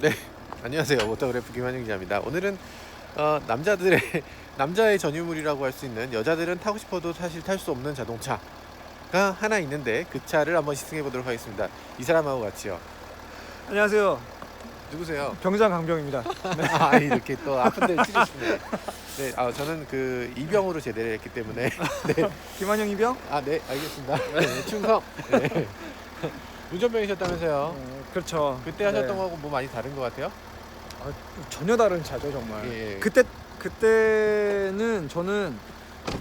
네, 안녕하세요. 모터그래프 김한영 기자입니다. 오늘은 어, 남자들의 남자의 전유물이라고 할 수 있는 여자들은 타고 싶어도 사실 탈 수 없는 자동차가 하나 있는데 그 차를 한번 시승해 보도록 하겠습니다. 이 사람하고 같이요. 안녕하세요. 누구세요? 병장 강병입니다. 아 이렇게 또 아픈 데를 찌르시네. 네, 아, 저는 그 이병으로 제대를 했기 때문에 네, 김한영 이병? 아 네, 알겠습니다. 네, 충성. 네. 운전병이셨다면서요? 어, 그렇죠. 그때 하셨던 네. 거하고 뭐 많이 다른 것 같아요? 아, 전혀 다른 차죠 정말. 예, 예. 그때 그때는 저는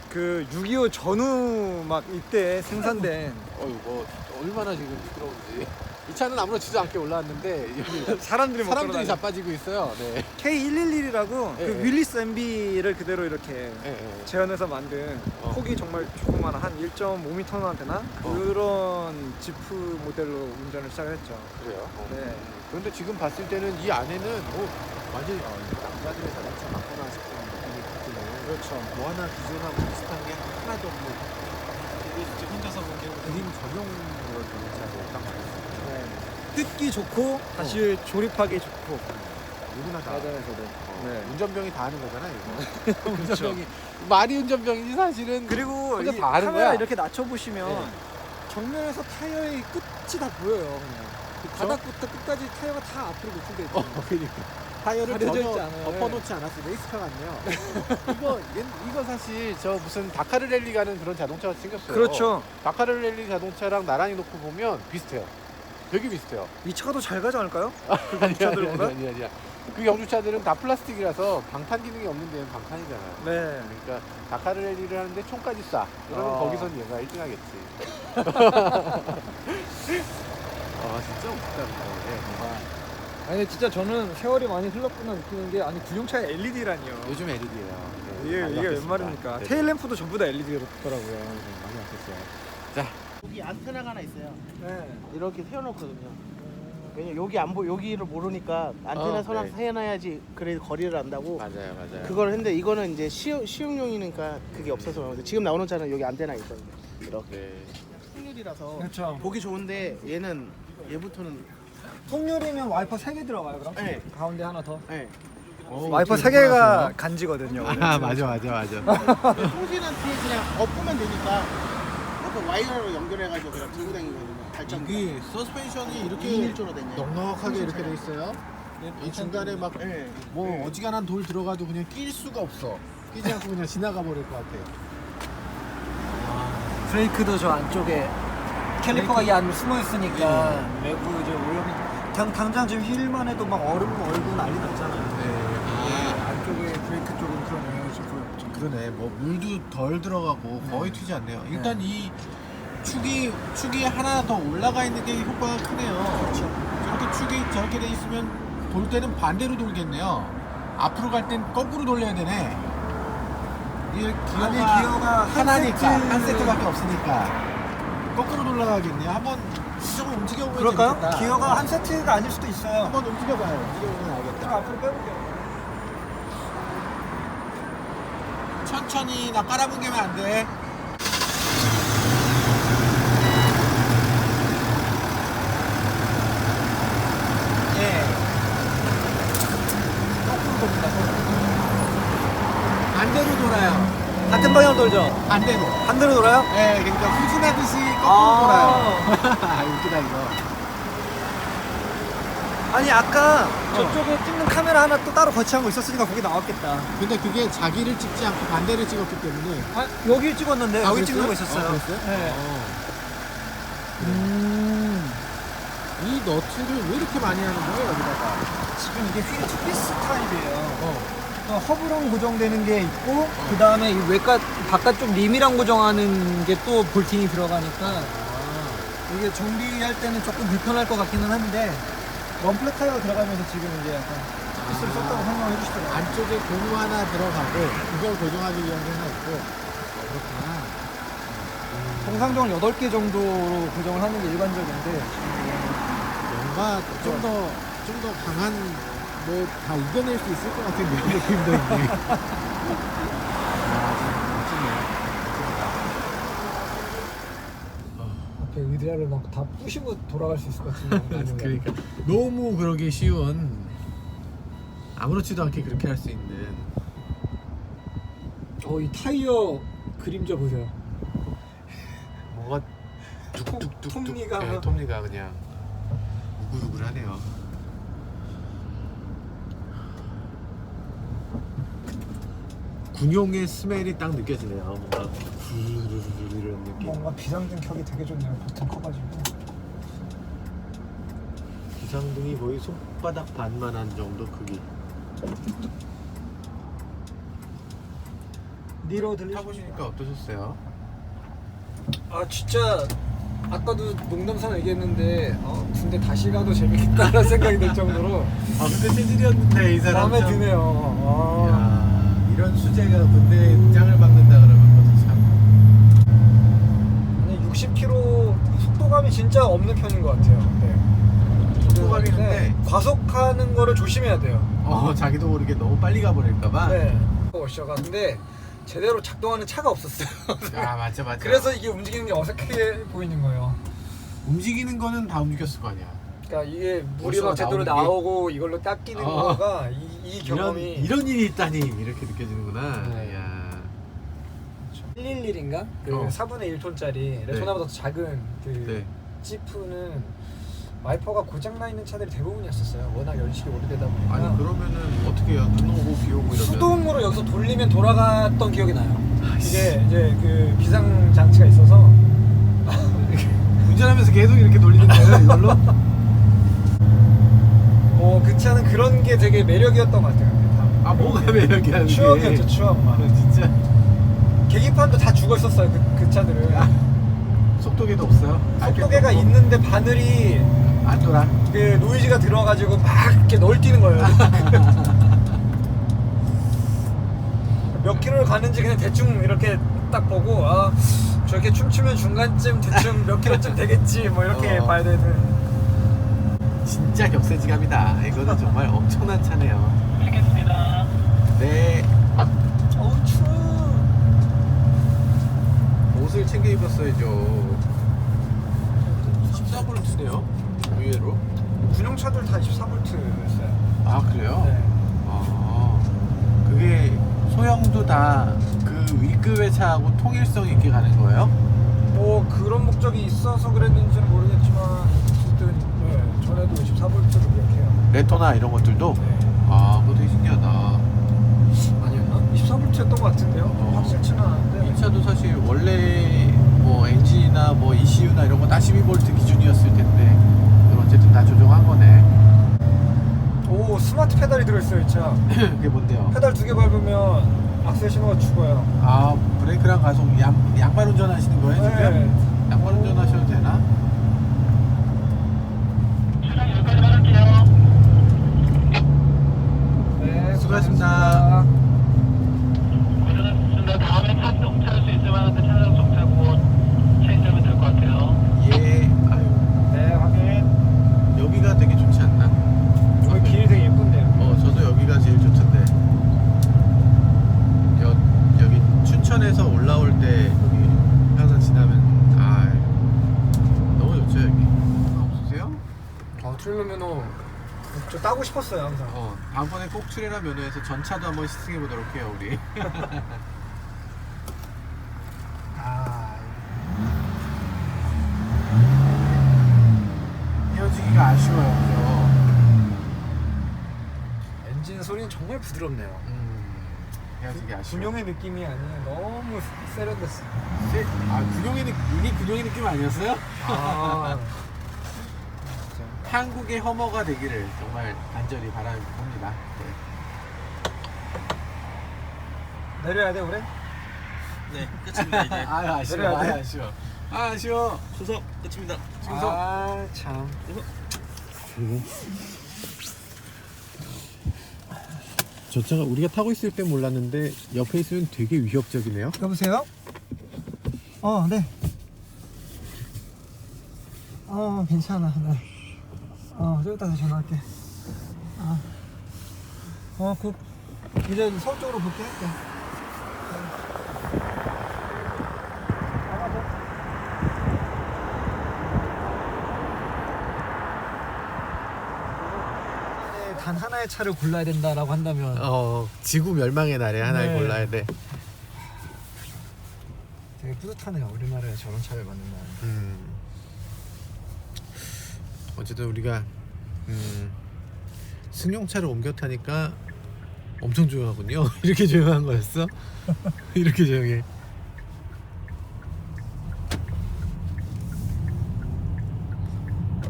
그 6.25 전후 막 이때 생산된 어유 뭐 얼마나 지금 부끄러운지 이 차는 아무렇지도 않게 올라왔는데 여기 사람들이 못 사람들이 자빠지고 있어요. 네. K111이라고 예, 그 예. 윌리스 MB를 그대로 이렇게 예, 예. 재현해서 만든 어. 폭이 정말 조그마한 한 1.5m나 되나 어. 그런 지프 모델로 운전을 시작했죠. 그래요. 어. 네. 그런데 지금 봤을 때는 이 안에는 뭐 완전히 어, 남자들의 자동차 맞구나 싶은 느낌이 드는 그렇죠. 뭐 하나 기존하고 비슷한 게 하나도 없는 진짜 혼자서 본 게 그림 전용 그런 자동차로 딱. 네. 뜯기 좋고 다시 조립하기 좋고 누구나 다 가전에서도. 어, 네. 운전병이 다 하는 거잖아 이거. 운전병이 말이 운전병이지 사실은 그리고 혼자 이다 하는 카메라 거야. 이렇게 낮춰 보시면 네. 정면에서 타이어의 끝이 다 보여요. 그냥. 그쵸? 바닥부터 끝까지 타이어가 다 앞으로 노출돼. 어, 그러니까 타이어를 전혀. 덮어놓지 않았어요. 레이스카 같네요. 이거 얘- 이거 사실 저 무슨 다카르 랠리 가는 그런 자동차 같이 생겼어요. 그렇죠. 다카르 랠리 자동차랑 나란히 놓고 보면 비슷해요. 되게 비슷해요. 이 차가 더 잘 가지 않을까요? 그 아니야, 경주차들보다? 아니야, 아니야, 아니야. 그 경주차들은 다 플라스틱이라서 방탄 기능이 없는 데는 방탄이잖아요. 네. 그러니까 다카르 랠리를 하는데 총까지 쏴. 그러면 아. 거기선 얘가 1등 하겠지. 아 진짜 웃기다. 네. 아니 근데 진짜 저는 세월이 많이 흘렀구나 느끼는 게 아니 군용차에 LED라니요. 요즘 LED예요. 이게 이게 웬 말입니까? 테일 램프도 전부 다 LED더라고요. 많이 바뀌었어요. 여기 안테나가 하나 있어요. 네. 이렇게 세워놓거든요. 왜냐 여기 안 보, 여기를 모르니까 안테나 어, 선악 네. 세워놔야지 그래 거리를 안다고. 맞아요, 맞아요. 그걸 했는데 이거는 이제 시용, 시용용이니까 그게 없어서 그런데 지금 나오는 차는 여기 안테나 있거든요. 이렇게. 네. 풍률이라서 그렇죠. 보기 좋은데 얘는 얘부터는 통률이면 와이퍼 3개 들어가요 그럼? 네. 가운데 하나 더. 네. 와이퍼 3개가 간지거든요. 아 맞아, 맞아, 맞아. 통신한테 그냥 엎으면 되니까 이렇게 와이어로 연결해가지고 그냥 들고 다니거든요. 발전. 이게 서스펜션이 이렇게 2인 1조로 된 거. 넉넉하게 이렇게 돼 있어요. 이 중간에 막 네. 뭐 어지간한 돌 들어가도 그냥 낄 수가 없어. 끼지 않고 그냥 지나가 버릴 것 같아. 브레이크도 저 안쪽에 캘리퍼가 이 안에 숨어 있으니까 네. 외부 이제 오염이 당, 당장 지금 힐만 해도 막 얼음 얼고 난리 났잖아요. 네. 안쪽에 브레이크 쪽은 그런 영향이 좀 보였죠. 그러네. 뭐 물도 덜 들어가고 거의 튀지 않네요. 일단 이 축이 축이 하나 더 올라가 있는 게 효과가 크네요. 그렇죠. 저렇게 축이 저렇게 돼 있으면 돌 때는 반대로 돌겠네요. 앞으로 갈 땐 거꾸로 돌려야 되네. 이게 기어가, 기어가 한 하나니까 세트- 한 세트밖에 없으니까 거꾸로 돌아가겠네요. 한번 좀 움직여보면 그럴까요? 재밌겠다. 기어가 한 세트가 아닐 수도 있어요. 한번 움직여봐요. 움직여보면 좀 알겠다. 앞으로 빼볼게요. 천천히 나 깔아뭉개면 안 돼. 예. 거꾸로 돕니다. 반대로 돌아요. 같은 방향 돌죠? 반대로. 반대로 돌아요? 예, 그러니까 후진하듯이 거꾸로 아. 돌아요. 아, 웃기다 이거. 아니 아까 저쪽에 찍는 카메라 하나 또 따로 거치한 거 있었으니까 거기 나왔겠다. 근데 그게 자기를 찍지 않고 반대를 찍었기 때문에 아 여기 찍었는데 아, 여기 그랬어요? 찍는 거 있었어요. 어, 그랬어요? 네. 어. 음. 이 너트를 왜 이렇게 많이 하는 거예요 여기다가? 지금 이게 휠이 투피스 타입이에요. 어. 어, 허브랑 고정되는 게 있고 그 다음에 이 외과 바깥쪽 림이랑 고정하는 게 또 볼팅이 들어가니까 아. 이게 정비할 때는 조금 불편할 것 같기는 한데 럼플렛 타이어가 들어가면서 지금 이제 약간 투피스를 썼다고 설명해 주시더라고요. 안쪽에 고무 하나 들어가고 그걸 고정하기 위한 게 하나 있고 어, 그렇구나 통상적으로 8개 정도로 고정을 하는 게 일반적인데 뭔가 좀 더 좀 더 강한 뭐다 이겨낼 수 있을 것 같은 그런 느낌도 있네. 아, 앞에 의자를 막 다 부시고 돌아갈 수 있을 것 같은데 그러니까. 너무 그러기 쉬운 아무렇지도 않게 그렇게 할 수 있는. 어, 이 타이어 그림자 보세요. 뭔가 뚝뚝뚝뚝 톱니가 네, 막- 톱니가 그냥 우글우글하네요. 군용의 스멜이 딱 느껴지네요. 뭔가 구르르르 이런 느낌. 뭔가 비상등 켜기 되게 좋네요. 버튼 커가지고. 기상등이 거의 손바닥 반만한 정도 크기. 니로 들리. 타보시니까 어떠셨어요? 아 진짜 아까도 농담삼아 얘기했는데 어, 군대 다시 가도 재밌겠다라는 생각이 들 정도로 아 근데 체질이었는데 이 사람 마음에 참- 드네요. 아. 야, 이런 수제가 군대 짱을 박는다 그러면 그것도 참 아니 60km 속도감이 진짜 없는 편인 것 같아요. 네. 속도감이 네. 있는데 과속하는 거를 조심해야 돼요. 어 자기도 모르게 너무 빨리 가버릴까봐. 네. 워셔가 근데 제대로 작동하는 차가 없었어요. 아 맞아 맞아. 그래서 이게 움직이는 게 어색해 보이는 거예요. 움직이는 거는 다 움직였을 거 아니야. 그러니까 이게 물이 막 제대로 나오는 게- 나오고 이걸로 닦이는 어. 거가 이, 이 이런 경험이 이런 일이 있다니 이렇게 느껴지는구나. 네. 야. 111인가? 그 어. 4분의 1톤짜리 레토나보다 더 작은 그 네. 지프는 와이퍼가 고장나 있는 차들이 대부분이었었어요. 워낙 연식이 오래되다 보니까 아니 그러면은 어떻게 해요? 눈 오고 비 오고 이러면. 수동으로 여기서 돌리면 돌아갔던 기억이 나요. 이게 이제 그 비상 장치가 있어서 운전하면서 계속 이렇게 돌리는 거예요 이걸로? 어, 그 차는 그런 게 되게 매력이었던 것 같아요. 다. 아 뭐가 매력이야 그게. 추억이었죠, 추억. 막. 아, 진짜 계기판도 다 죽어 있었어요. 그, 그 차들은. 속도계도 없어요? 속도계가 알겠고. 있는데 바늘이 안 돌아. 그 노이즈가 들어가지고 막 이렇게 널뛰는 거예요. 몇 킬로를 가는지 그냥 대충 이렇게 딱 보고 아 저렇게 춤추면 중간쯤 대충 몇 킬로쯤 되겠지 뭐 이렇게 어. 봐야 되는 진짜 격세지감이다. 이거는 정말 엄청난 차네요. 알겠습니다. 네. 어우 추워 옷을 챙겨 입었어야죠. 14볼트네요. 의외로. 군용차들 다 24V였어요 아 그래요? 네. 아 그게 소형도 다그 윗급의 차하고 통일성 있게 가는 거예요? 뭐 그런 목적이 있어서 그랬는지는 모르겠지만 어쨌든 네, 전에도 24V로 기억해요 레토나 이런 것들도? 네. 아 그거 되게 신기하다. 아니었나? 24V였던 것 같은데요? 어. 확실치는 않은데 이 차도 사실 원래 뭐 엔진이나 뭐 ECU나 이런 거다 12V 기준이었을 텐데 그걸 어쨌든 다 조정한 거네. 오 스마트 페달이 들어있어요 이 차. 그게 뭔데요? 페달 두 개 밟으면 악셀 신호가 죽어요. 아 브레이크랑 가속 양, 양발 운전하시는 거예요 네. 지금? 양발 운전하셔도 되나? 차량 여기까지 받을게요. 네, 수고하셨습니다. 고생하셨습니다. 다음에 차 정차할 수 있으면 그 차량 정차하고 체인지하면 될 것 같아요. 예. 아유 네, 확인. 여기가 되게 좋지 않나? 여기 길이 되게 예쁜데요. 어 저도 여기가 제일 좋던데. 여, 여기 춘천에서 올라올 때 여기 항상 지나면 아 너무 좋죠 여기. 없으세요? 아, 트레일러 면허 저 따고 싶었어요 항상. 어 다음번에 꼭 트레라 면허에서 전차도 한번 시승해 보도록 해요 우리. 아 헤어지기가 아쉬워요, 그죠? 엔진 소리는 정말 부드럽네요. 음, 헤어지기 아쉬워. 군용의 느낌이 아니라 너무 세련됐어. 세- 아 군용의 느 이게 군용의 느낌 아니었어요? 아, 한국의 허머가 되기를 정말 간절히 바랍니다. 네. 내려야 돼 우리? 네, 끝입니다 이제. 아 아쉬워? 아 아쉬워, 아 아쉬워. 수석 끝입니다. 충성. 아 참. 저 차가 우리가 타고 있을 때 몰랐는데 옆에 있으면 되게 위협적이네요. 여보세요? 어, 네. 어, 괜찮아. 네. 어, 좀 이따 다시 전화할게. 아. 어, 그, 이제 서울 쪽으로 볼게. 네. 단 하나의 차를 골라야 된다라고 한다면 어 지구 멸망의 날에 하나를 네. 골라야 돼. 되게 뿌듯하네요. 우리나라에 저런 차를 만든다는. 음. 어쨌든 우리가 음, 승용차를 옮겨 타니까 엄청 조용하군요. 이렇게 조용한 거였어? 이렇게 조용해.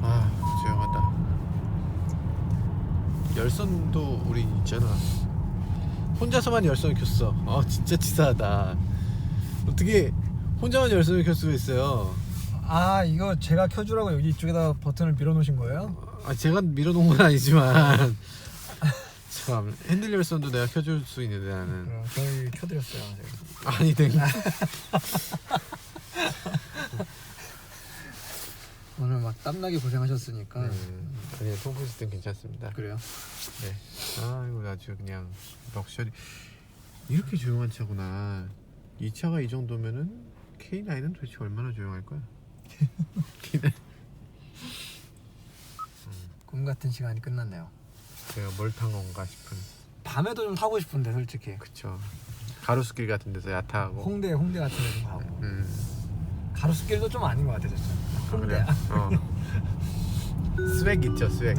아 조용하다. 열선도 우리 있잖아. 혼자서만 열선을 켰어. 아 진짜 치사하다. 어떻게 혼자만 열선을 켤 수가 있어요? 아 이거 제가 켜주라고 여기 이쪽에다 버튼을 밀어놓으신 거예요? 아 제가 밀어놓은 건 아니지만 참 핸들 열선도 내가 켜줄 수 있는데 나는 그럼 저희 켜드렸어요. 제가. 아니 된 오늘 막 땀나게 고생하셨으니까 음, 아니 통풍 시스템 괜찮습니다. 그래요. 네. 아 이거 아주 그냥 럭셔리 이렇게 조용한 차구나. 이 차가 이 정도면은 K9은 도대체 얼마나 조용할 거야? K9 꿈 같은 시간이 끝났네요. 제가 뭘 탄 건가 싶은. 밤에도 좀 타고 싶은데 솔직히 그쵸. 가로수길 같은 데서 야타하고. 홍대 홍대 같은 데좀 가고 음. 가로수길도 좀 아닌 것 같아 진짜. 아, 그래요? 홍대야. 어. 스웩 있죠 스웩.